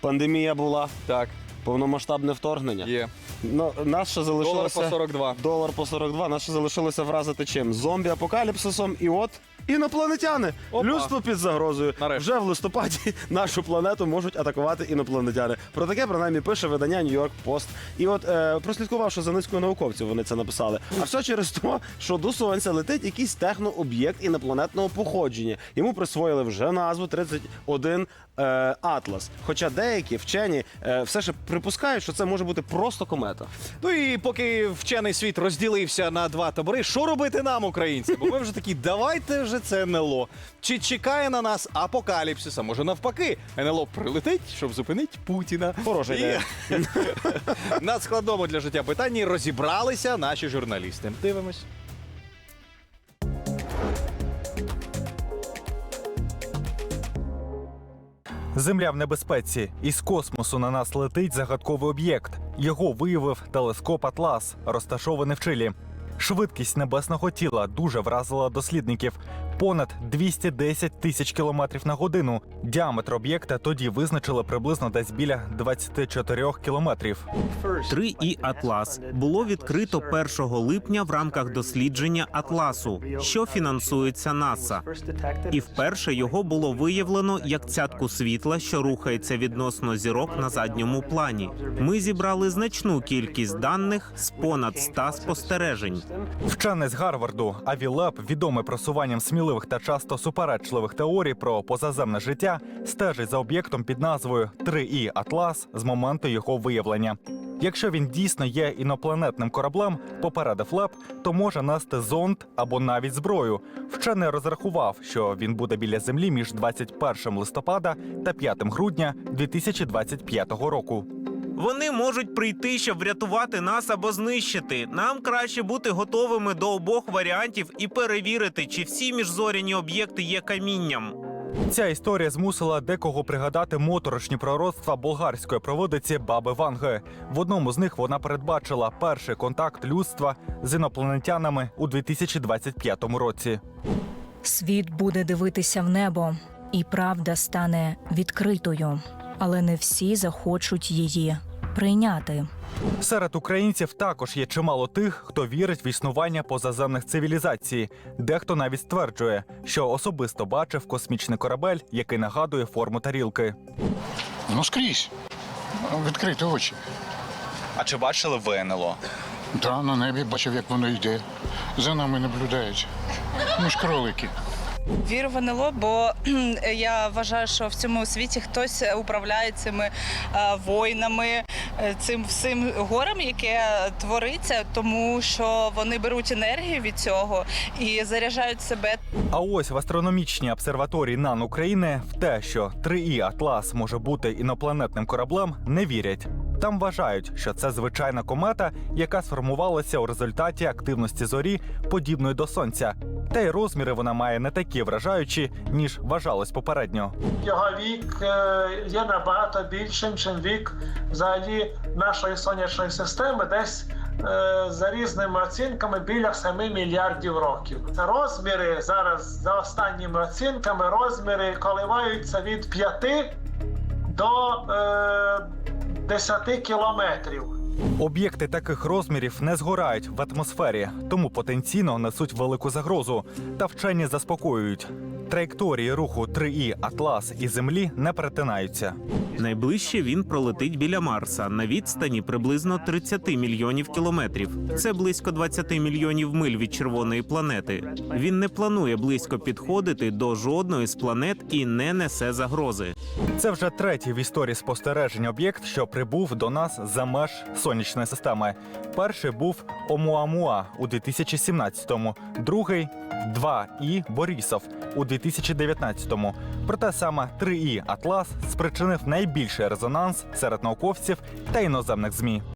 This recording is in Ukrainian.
Пандемія була, Так, повномасштабне вторгнення. є. Ну, нас ще Долар по 42. Долар по 42. Нас ще залишилося вразити чим? Зомбі-апокаліпсисом. І от інопланетяни. Опа. Людство під загрозою. Нарешті. Вже в листопаді нашу планету можуть атакувати інопланетяни. Про таке принаймні пише видання Нью-Йорк Пост. І от е, прослідкувавши за низкою науковців, вони це написали. А все через те, що до сонця летить якийсь технооб'єкт інопланетного походження. Йому присвоїли вже назву 31 е, Атлас. Хоча деякі вчені е, все ж припускають, що це може бути просто комета. Ну і поки вчений світ розділився на два табори, що робити нам, українці? Бо ми вже такі, давайте вже це НЛО. Чи чекає на нас апокаліпсис? А може навпаки, НЛО прилетить, щоб зупинити Путіна. Хороша ідея. На складному для життя питанні розібралися наші журналісти. Дивимось. Земля в небезпеці. Із космосу на нас летить загадковий об'єкт. Його виявив телескоп Атлас, розташований в Чилі. Швидкість небесного тіла дуже вразила дослідників. Понад 210 тисяч кілометрів на годину. Діаметр об'єкта тоді визначили приблизно десь біля 24 кілометрів. 3І Атлас було відкрито 1 липня в рамках дослідження Атласу, що фінансується НАСА. І вперше його було виявлено як цятку світла, що рухається відносно зірок на задньому плані. Ми зібрали значну кількість даних з понад 100 спостережень. Вчений з Гарварду Аві Леб, відомий просуванням сміливих та часто суперечливих теорій про позаземне життя, стежить за об'єктом під назвою 3І Атлас з моменту його виявлення. Якщо він дійсно є інопланетним кораблем, попередив Леб, то може нести зонд або навіть зброю. Вчений розрахував, що він буде біля землі між 21 листопада та 5 грудня 2025 року. Вони можуть прийти, щоб врятувати нас або знищити. Нам краще бути готовими до обох варіантів і перевірити, чи всі міжзоряні об'єкти є камінням. Ця історія змусила декого пригадати моторошні пророцтва болгарської проводиці Баби Ванги. В одному з них вона передбачила перший контакт людства з інопланетянами у 2025 році. Світ буде дивитися в небо, і правда стане відкритою, але не всі захочуть її прийняти. Серед українців також є чимало тих, хто вірить в існування позаземних цивілізацій. Дехто навіть стверджує, що особисто бачив космічний корабель, який нагадує форму тарілки. Ну, скрізь. Відкриті очі. А чи бачили ви НЛО? Та на небі бачив, як воно йде. За нами наблюдають. Ми ж кролики. Вірю в НЛО, бо я вважаю, що в цьому світі хтось управляє цими е, воїнами, е, цим всім горем, яке твориться, тому що вони беруть енергію від цього і заряджають себе А ось в астрономічній обсерваторії НАН України в те, що 3І Атлас може бути інопланетним кораблем, не вірять. Там вважають, що це звичайна комета, яка сформувалася у результаті активності зорі, подібної до сонця. Та й розміри вона має не такі вражаючі, ніж вважалось попередньо. його вік е, є набагато більшим, ніж вік взагалі нашої сонячної системи, десь е, за різними оцінками біля 7 мільярдів років. Розміри зараз за останніми оцінками, розміри коливаються від 5 до е, 10 кілометрів. Об'єкти таких розмірів не згорають в атмосфері, тому потенційно несуть велику загрозу. Та вчені заспокоюють. Траєкторії руху 3І Атлас і Землі не перетинаються. Найближче він пролетить біля Марса на відстані приблизно 30 мільйонів кілометрів. Це близько 20 мільйонів миль від червоної планети. Він не планує близько підходити до жодної з планет і не несе загрози. Це вже третій в історії спостережень об'єкт, що прибув до нас за меж сонячної системи. Перший був Омуамуа у 2017-му, другий 2І Борісов у 2019-му. Проте саме 3І Атлас спричинив найбільший резонанс серед науковців та іноземних змі.